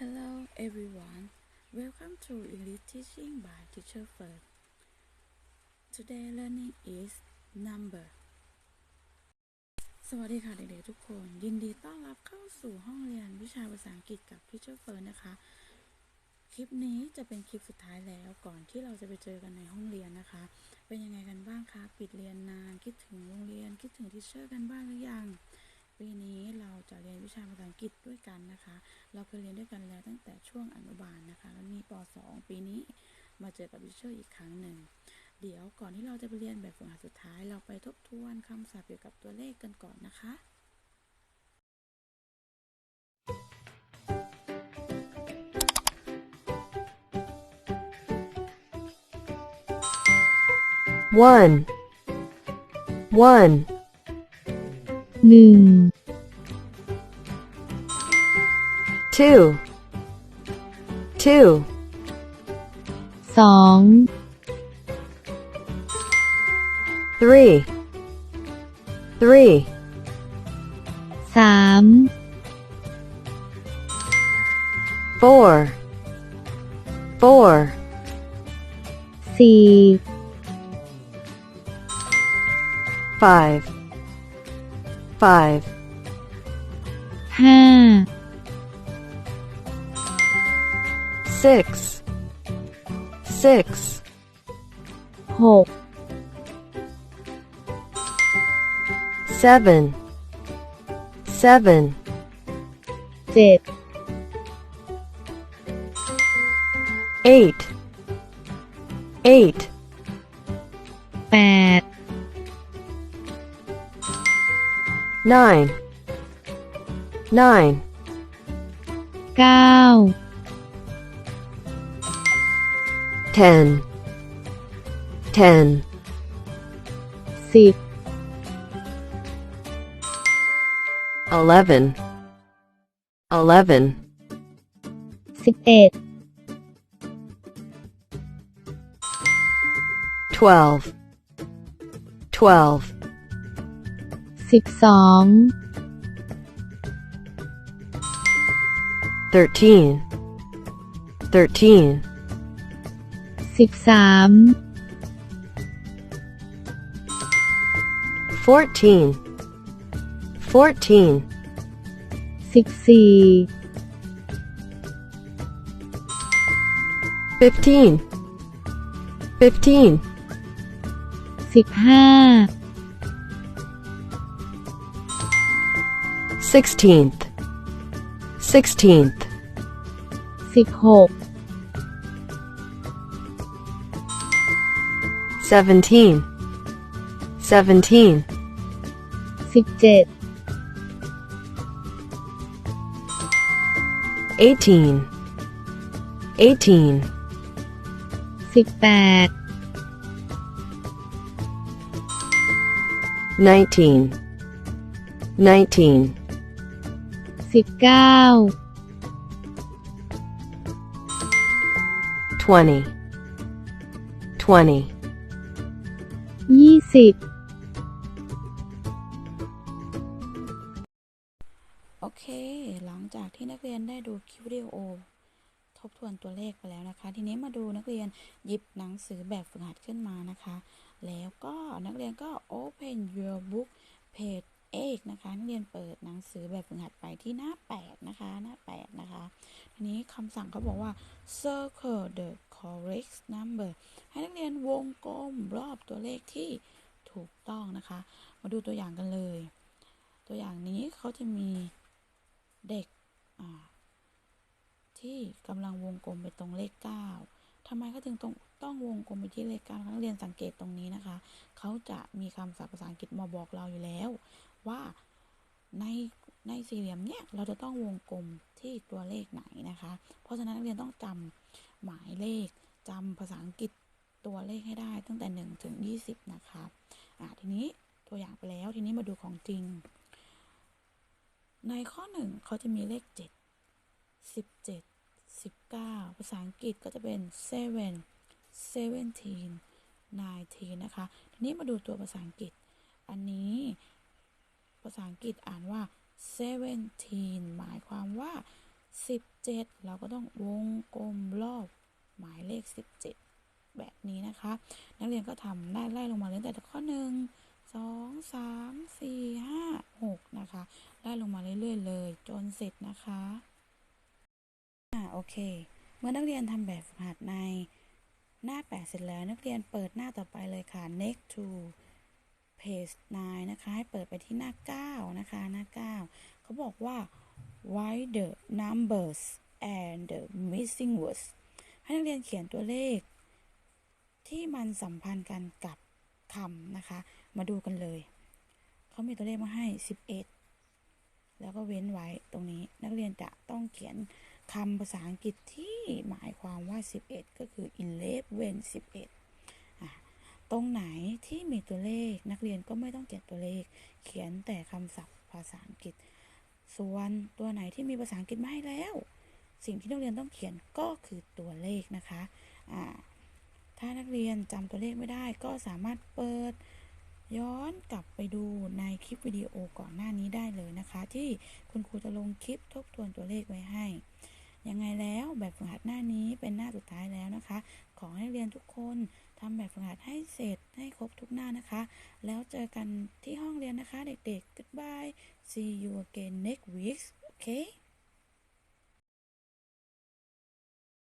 Hello everyone. Welcome to English teaching by Teacher First. Today learning is number. สวัสดีค่ะเด็กๆทุกคน ยินดีต้อนรับเข้าสู่ห้องเรียนวิชาภาษาอังกฤษกับ Teacher First นะคะ คลิปนี้จะเป็นคลิปสุดท้ายแล้วก่อนที่เราจะไปเจอกันในห้องเรียนนะคะ เป็นยังไงกันบ้างคะ ปิดเรียนนาน คิดถึงโรงเรียน คิดถึงทิเชอร์กันบ้างหรือยัง ปีนี้เราจะเรียนวิชาภาษาอังกฤษด้วยกันนะคะ เราเคยเรียนด้วยกันแล้วตั้งแต่ช่วงอนุบาลนะคะ แล้วนี่ป .2 ปีนี้มาเจอกับทิเชอร์อีกครั้งหนึ่ง เดี๋ยวก่อนที่เราจะไปเรียนแบบฝึกหัดสุดท้าย เราไปทบทวนคำศัพท์เกี่ยวกับตัวเลขกันก่อนนะคะ one, one, หนึ่ง two, two, สอง three, three, สาม four, four, สี่ five, five, ห้า six, six, หก seven, seven, เจ็ด eight, eight, แปด nine, nine, เก้า ten, ten, สิบ eleven, eleven, สิบเอ็ด twelve, twelve, สิบสอง thirteen, thirteen, สิบสาม fourteen, fourteen, สิบสี่ fifteen, fifteen, สิบห้า sixteenth, sixteenth, สิบหก seventeen, seventeen, สิบเจ็ด eighteen, eighteen, สิบแปด nineteen, nineteen, สิบเก้า twenty, twenty, ยี่สิบโอเค หลังจากที่นักเรียนได้ดูคลิปวิดีโอ ทบทวนตัวเลขไปแล้วนะคะ ทีนี้มาดูนักเรียนหยิบหนังสือแบบฝึกหัดขึ้นมานะคะ แล้วก็นักเรียนก็ open your book page 8นะคะนักเรียนเปิดหนังสือแบบฝึกหัดไปที่หน้า 8 นะคะ หน้า 8 นะคะ ทีนี้คำสั่งเขาบอกว่า circle the correct number ให้นักเรียนวงกลมรอบตัวเลขที่ถูกต้องนะคะ มาดูตัวอย่างกันเลย ตัวอย่างนี้เขาจะมีเด็กที่กำลังวงกลมไปตรงเลข 9ทำไมเขาถึงต้องต้องวงกลมไปที่เลข 9 นักเรียนสังเกตตรงนี้นะคะ เขาจะมีคำศัพท์ภาษาอังกฤษมาบอกเราอยู่แล้ว ว่าในในสี่เหลี่ยมเนี้ยเราจะต้องวงกลมที่ตัวเลขไหนนะคะ เพราะฉะนั้นนักเรียนต้องจำหมายเลขจำภาษาอังกฤษตัวเลขให้ได้ตั้งแต่ 1 ถึง 20 นะคะอะทีนี้ตัวอย่างไปแล้วทีนี้มาดูของจริง ในข้อหนึ่งเขาจะมีเลข 7 17 19 ภาษาอังกฤษก็จะเป็น seven seventeen nineteen นะคะ ทีนี้มาดูตัวภาษาอังกฤษ อันนี้ ภาษาอังกฤษอ่านว่า seventeen หมายความว่า 17 เราก็ต้องวงกลมรอบ หมายเลข 17 แบบนี้นะคะ นักเรียนก็ทำได้ไล่ลงมาเลยตั้งแต่ข้อ 1 2 3 4 5 6 นะคะ ไล่ลงมาเรื่อยๆเลย จนเสร็จนะคะอ่าโอเค เมื่อนักเรียนทำแบบฝึกหัดในหน้า 8 เสร็จแล้วนักเรียนเปิดหน้าต่อไปเลยค่ะ next to page 9 นะคะ ให้เปิดไปที่หน้า 9 นะคะ หน้า 9 เขาบอกว่า write the numbers and the missing words ให้นักเรียนเขียนตัวเลข ที่มันสัมพันธ์กันกับคำนะคะ มาดูกันเลย เขามีตัวเลขมาให้ 11 แล้วก็เว้นไว้ตรงนี้ นักเรียนจะต้องเขียนคำภาษาอังกฤษที่หมายความว่า 11 ก็คือ eleven 11 ตรงไหนที่มีตัวเลขนักเรียนก็ไม่ต้องเขียนตัวเลข เขียนแต่คำศัพท์ภาษาอังกฤษ ส่วนตัวไหนที่มีภาษาอังกฤษมาให้แล้ว สิ่งที่นักเรียนต้องเขียนก็คือตัวเลขนะคะอ่าถ้านักเรียนจำตัวเลขไม่ได้ ก็สามารถเปิดย้อนกลับไปดูในคลิปวิดีโอก่อนหน้านี้ได้เลยนะคะ ที่คุณครูจะลงคลิปทบทวนตัวเลขไว้ให้ ยังไงแล้วแบบฝึกหัดหน้านี้เป็นหน้าสุดท้ายแล้วนะคะ ขอให้เรียนทุกคนทำแบบฝึกหัดให้เสร็จให้ครบทุกหน้านะคะ แล้วเจอกันที่ห้องเรียนนะคะ เด็กๆ goodbye see you again next week okay